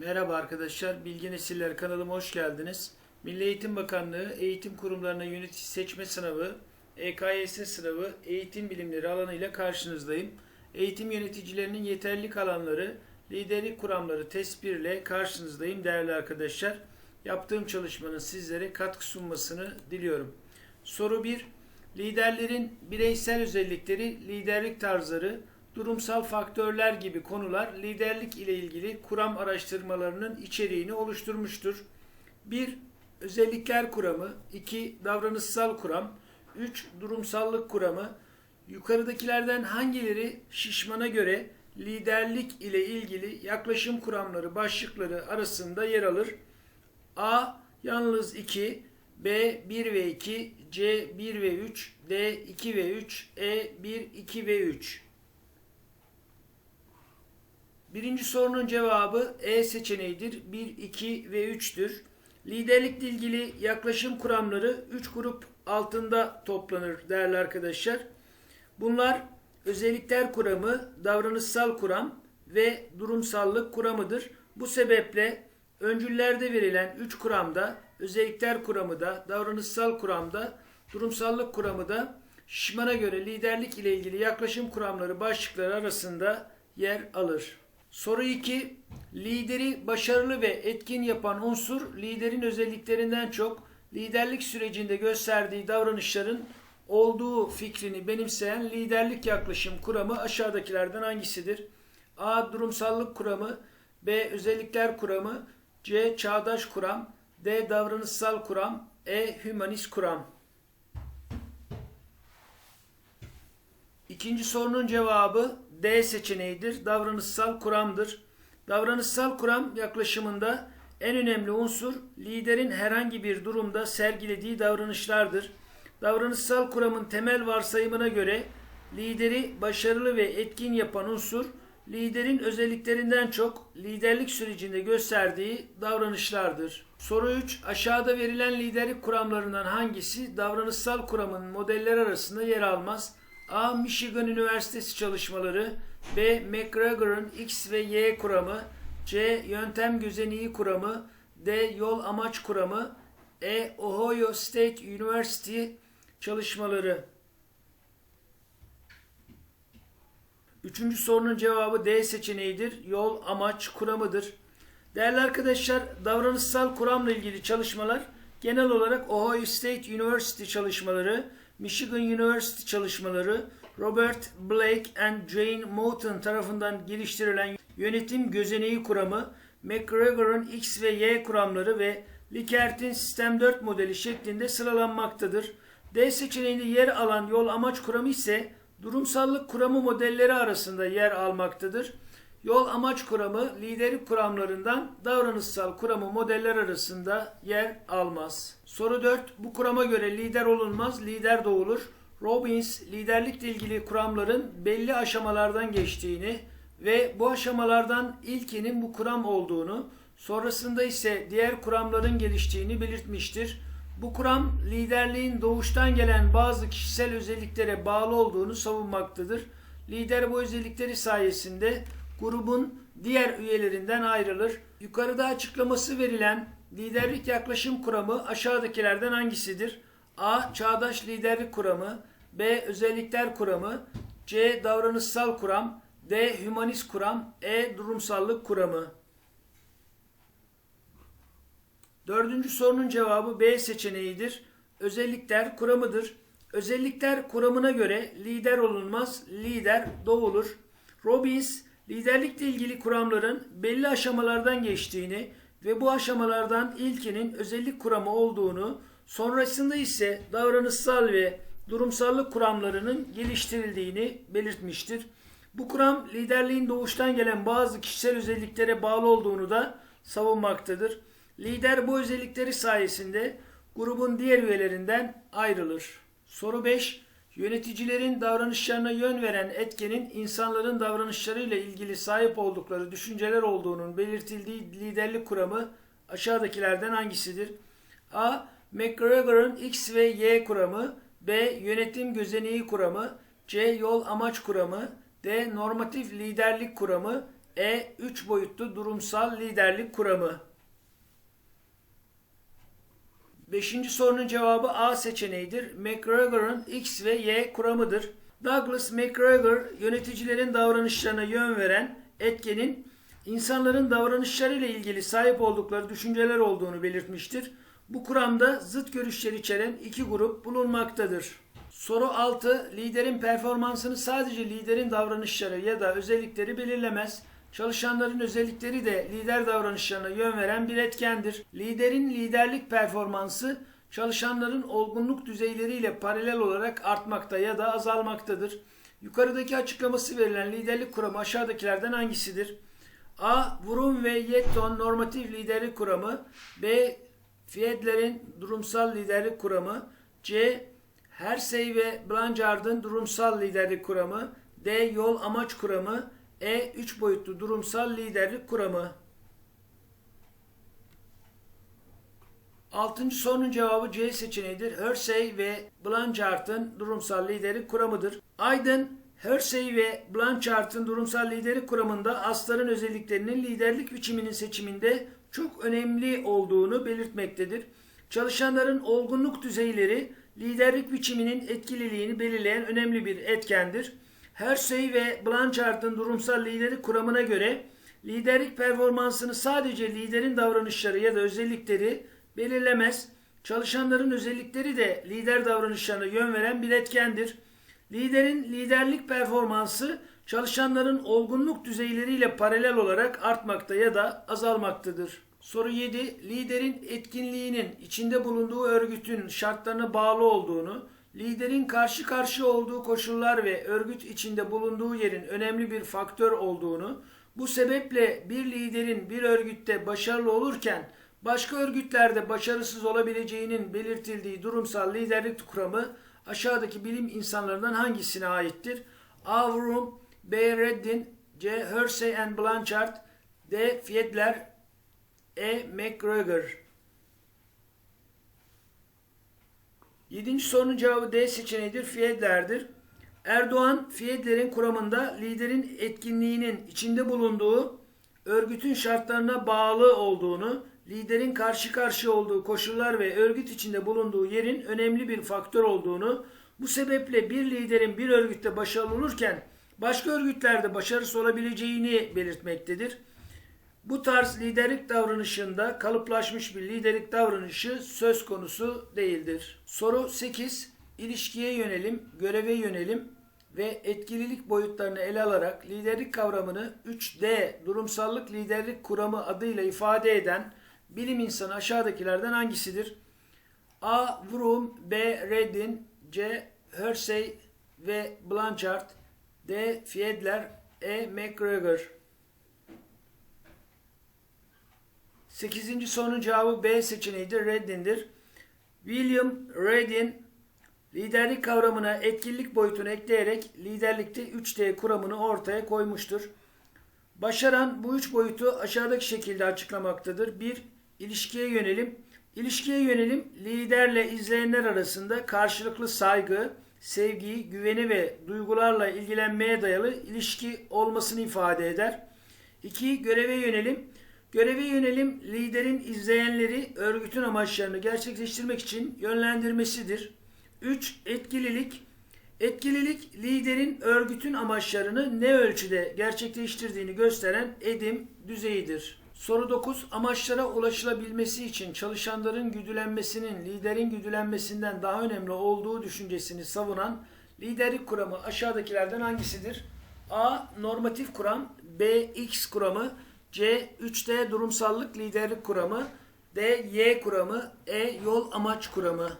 Merhaba arkadaşlar, Bilgi Nesiller kanalıma hoş geldiniz. Milli Eğitim Bakanlığı Eğitim Kurumlarına Yönetici Seçme Sınavı, EKYS sınavı, eğitim bilimleri alanıyla karşınızdayım. Eğitim yöneticilerinin yeterlilik alanları, liderlik kuramları test 1 ile karşınızdayım değerli arkadaşlar. Yaptığım çalışmanın sizlere katkı sunmasını diliyorum. Soru 1. Liderlerin bireysel özellikleri, liderlik tarzları, durumsal faktörler gibi konular liderlik ile ilgili kuram araştırmalarının içeriğini oluşturmuştur. 1. Özellikler kuramı 2. Davranışsal kuram 3. Durumsallık kuramı Yukarıdakilerden hangileri şişmana göre liderlik ile ilgili yaklaşım kuramları başlıkları arasında yer alır? A. Yalnız 2 B 1 ve 2 C 1 ve 3 D 2 ve 3 E 1 2 ve 3 Birinci sorunun cevabı E seçeneğidir. 1, 2 ve 3'tür. Liderlikle ilgili yaklaşım kuramları 3 grup altında toplanır değerli arkadaşlar. Bunlar özellikler kuramı, davranışsal kuram ve durumsallık kuramıdır. Bu sebeple öncüllerde verilen 3 kuramda, özellikler kuramı da, davranışsal kuramda, durumsallık kuramı da şişmana göre liderlik ile ilgili yaklaşım kuramları başlıkları arasında yer alır. Soru 2. Lideri başarılı ve etkin yapan unsur liderin özelliklerinden çok liderlik sürecinde gösterdiği davranışların olduğu fikrini benimseyen liderlik yaklaşım kuramı aşağıdakilerden hangisidir? A. Durumsallık kuramı B. Özellikler kuramı C. Çağdaş kuram D. Davranışsal kuram E. Hümanist kuram İkinci sorunun cevabı D seçeneğidir. Davranışsal kuramdır. Davranışsal kuram yaklaşımında en önemli unsur liderin herhangi bir durumda sergilediği davranışlardır. Davranışsal kuramın temel varsayımına göre lideri başarılı ve etkin yapan unsur liderin özelliklerinden çok liderlik sürecinde gösterdiği davranışlardır. Soru 3. Aşağıda verilen liderlik kuramlarından hangisi davranışsal kuramın modeller arasında yer almaz? A. Michigan Üniversitesi çalışmaları B. McGregor'ın X ve Y kuramı C. Yöntem gözeneği kuramı D. Yol amaç kuramı E. Ohio State University çalışmaları Üçüncü sorunun cevabı D seçeneğidir. Yol amaç kuramıdır. Değerli arkadaşlar davranışsal kuramla ilgili çalışmalar genel olarak Ohio State University çalışmaları, Michigan University çalışmaları, Robert Blake and Jane Moulton tarafından geliştirilen yönetim gözeneği kuramı, McGregor'ın X ve Y kuramları ve Likkert'in Sistem 4 modeli şeklinde sıralanmaktadır. D seçeneğinde yer alan yol amaç kuramı ise durumsallık kuramı modelleri arasında yer almaktadır. Yol amaç kuramı liderlik kuramlarından davranışsal kuramı modeller arasında yer almaz. Soru 4. Bu kurama göre lider olunmaz, lider doğulur. Robbins liderlikle ilgili kuramların belli aşamalardan geçtiğini ve bu aşamalardan ilkinin bu kuram olduğunu, sonrasında ise diğer kuramların geliştiğini belirtmiştir. Bu kuram liderliğin doğuştan gelen bazı kişisel özelliklere bağlı olduğunu savunmaktadır. Lider bu özellikleri sayesinde grubun diğer üyelerinden ayrılır. Yukarıda açıklaması verilen liderlik yaklaşım kuramı aşağıdakilerden hangisidir? A. Çağdaş liderlik kuramı B. Özellikler kuramı C. Davranışsal kuram D. Hümanist kuram E. Durumsallık kuramı Dördüncü sorunun cevabı B seçeneğidir. Özellikler kuramıdır. Özellikler kuramına göre lider olunmaz, lider doğulur. Robbins, liderlikle ilgili kuramların belli aşamalardan geçtiğini ve bu aşamalardan ilkinin özellik kuramı olduğunu, sonrasında ise davranışsal ve durumsallık kuramlarının geliştirildiğini belirtmiştir. Bu kuram liderliğin doğuştan gelen bazı kişisel özelliklere bağlı olduğunu da savunmaktadır. Lider bu özellikleri sayesinde grubun diğer üyelerinden ayrılır. Soru 5. Yöneticilerin davranışlarına yön veren etkenin insanların davranışlarıyla ilgili sahip oldukları düşünceler olduğunun belirtildiği liderlik kuramı aşağıdakilerden hangisidir? A. McGregor'ın X ve Y kuramı B. Yönetim gözeneği kuramı C. Yol amaç kuramı D. Normatif liderlik kuramı E. Üç boyutlu durumsal liderlik kuramı. Beşinci sorunun cevabı A seçeneğidir. McGregor'ın X ve Y kuramıdır. Douglas McGregor yöneticilerin davranışlarına yön veren etkenin insanların davranışlarıyla ilgili sahip oldukları düşünceler olduğunu belirtmiştir. Bu kuramda zıt görüşler içeren iki grup bulunmaktadır. Soru 6. Liderin performansını sadece liderin davranışları ya da özellikleri belirlemez. Çalışanların özellikleri de lider davranışlarına yön veren bir etkendir. Liderin liderlik performansı çalışanların olgunluk düzeyleriyle paralel olarak artmakta ya da azalmaktadır. Yukarıdaki açıklaması verilen liderlik kuramı aşağıdakilerden hangisidir? A. Vroom ve Yetton normatif liderlik kuramı B. Fiedler'in durumsal liderlik kuramı C. Hersey ve Blanchard'ın durumsal liderlik kuramı D. Yol amaç kuramı E. Üç boyutlu durumsal liderlik kuramı Altıncı sorunun cevabı C seçeneğidir. Hersey ve Blanchard'ın durumsal liderlik kuramıdır. Aydın, Hersey ve Blanchard'ın durumsal liderlik kuramında asların özelliklerinin liderlik biçiminin seçiminde çok önemli olduğunu belirtmektedir. Çalışanların olgunluk düzeyleri liderlik biçiminin etkililiğini belirleyen önemli bir etkendir. Hersey ve Blanchard'ın durumsal liderlik kuramına göre liderlik performansını sadece liderin davranışları ya da özellikleri belirlemez. Çalışanların özellikleri de lider davranışlarına yön veren bir etkendir. Liderin liderlik performansı çalışanların olgunluk düzeyleriyle paralel olarak artmakta ya da azalmaktadır. Soru 7. Liderin etkinliğinin içinde bulunduğu örgütün şartlarına bağlı olduğunu, liderin karşı karşıya olduğu koşullar ve örgüt içinde bulunduğu yerin önemli bir faktör olduğunu, bu sebeple bir liderin bir örgütte başarılı olurken başka örgütlerde başarısız olabileceğinin belirtildiği durumsal liderlik kuramı aşağıdaki bilim insanlarından hangisine aittir? A. Vroom, B. Reddin, C. Hersey and Blanchard, D. Fiedler, E. McGregor. Yedinci sorunun cevabı D seçeneğidir. Fiedler'dir. Erdoğan, Fiedler'in kuramında liderin etkinliğinin içinde bulunduğu örgütün şartlarına bağlı olduğunu, liderin karşı karşıya olduğu koşullar ve örgüt içinde bulunduğu yerin önemli bir faktör olduğunu, bu sebeple bir liderin bir örgütte başarılı olurken başka örgütlerde başarısız olabileceğini belirtmektedir. Bu tarz liderlik davranışında kalıplaşmış bir liderlik davranışı söz konusu değildir. Soru 8. İlişkiye yönelim, göreve yönelim ve etkililik boyutlarını ele alarak liderlik kavramını 3D durumsallık liderlik kuramı adıyla ifade eden bilim insanı aşağıdakilerden hangisidir? A. Vroom B. Reddin C. Hersey ve Blanchard D. Fiedler E. McGregor 8. sorunun cevabı B seçeneğidir. Reddin'dir. William Reddin liderlik kavramına etkinlik boyutunu ekleyerek liderlikte 3D kuramını ortaya koymuştur. Başaran bu üç boyutu aşağıdaki şekilde açıklamaktadır. 1. İlişkiye yönelim. İlişkiye yönelim liderle izleyenler arasında karşılıklı saygı, sevgi, güveni ve duygularla ilgilenmeye dayalı ilişki olmasını ifade eder. 2. Göreve yönelim. Göreve yönelim liderin izleyenleri örgütün amaçlarını gerçekleştirmek için yönlendirmesidir. 3. Etkililik. Etkililik liderin örgütün amaçlarını ne ölçüde gerçekleştirdiğini gösteren edim düzeyidir. Soru 9. Amaçlara ulaşılabilmesi için çalışanların güdülenmesinin liderin güdülenmesinden daha önemli olduğu düşüncesini savunan liderlik kuramı aşağıdakilerden hangisidir? A. Normatif kuram B. X kuramı C. 3D durumsallık liderlik kuramı D. Y kuramı E. Yol amaç kuramı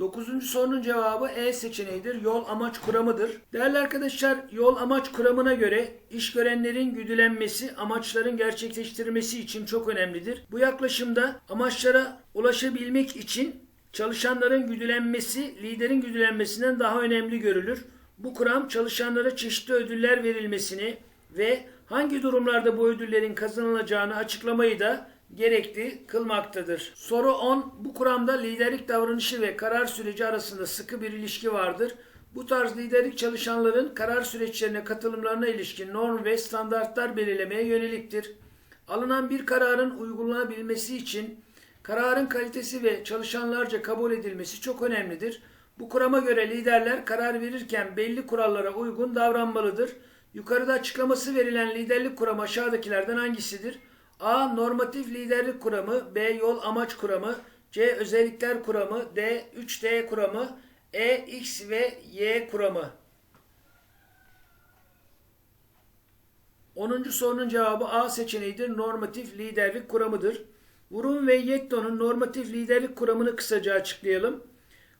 Dokuzuncu sorunun cevabı E seçeneğidir. Yol amaç kuramıdır. Değerli arkadaşlar yol amaç kuramına göre iş görenlerin güdülenmesi amaçların gerçekleştirilmesi için çok önemlidir. Bu yaklaşımda amaçlara ulaşabilmek için çalışanların güdülenmesi liderin güdülenmesinden daha önemli görülür. Bu kuram çalışanlara çeşitli ödüller verilmesini ve hangi durumlarda bu ödüllerin kazanılacağını açıklamayı da gerekli kılmaktadır. Soru 10. Bu kuramda liderlik davranışı ve karar süreci arasında sıkı bir ilişki vardır. Bu tarz liderlik çalışanların karar süreçlerine katılımlarına ilişkin norm ve standartlar belirlemeye yöneliktir. Alınan bir kararın uygulanabilmesi için kararın kalitesi ve çalışanlarca kabul edilmesi çok önemlidir. Bu kurama göre liderler karar verirken belli kurallara uygun davranmalıdır. Yukarıda açıklaması verilen liderlik kuramı aşağıdakilerden hangisidir? A. Normatif liderlik kuramı B. Yol amaç kuramı C. Özellikler kuramı D. 3D kuramı E. X ve Y kuramı 10. sorunun cevabı A seçeneğidir. Normatif liderlik kuramıdır. Vurun ve Yetto'nun normatif liderlik kuramını kısaca açıklayalım.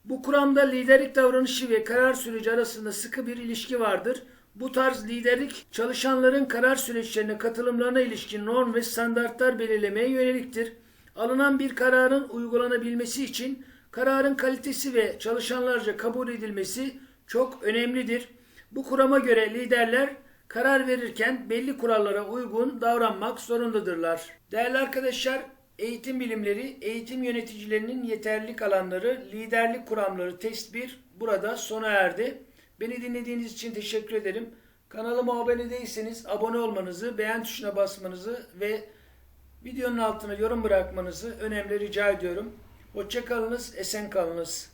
Bu kuramda liderlik davranışı ve karar süreci arasında sıkı bir ilişki vardır. Bu tarz liderlik çalışanların karar süreçlerine katılımlarına ilişkin norm ve standartlar belirlemeye yöneliktir. Alınan bir kararın uygulanabilmesi için kararın kalitesi ve çalışanlarca kabul edilmesi çok önemlidir. Bu kurama göre liderler karar verirken belli kurallara uygun davranmak zorundadırlar. Değerli arkadaşlar, eğitim bilimleri, eğitim yöneticilerinin yeterlilik alanları, liderlik kuramları test 1 burada sona erdi. Beni dinlediğiniz için teşekkür ederim. Kanalıma abone değilseniz abone olmanızı, beğen tuşuna basmanızı ve videonun altına yorum bırakmanızı önemli rica ediyorum. Hoşçakalınız, esen kalınız.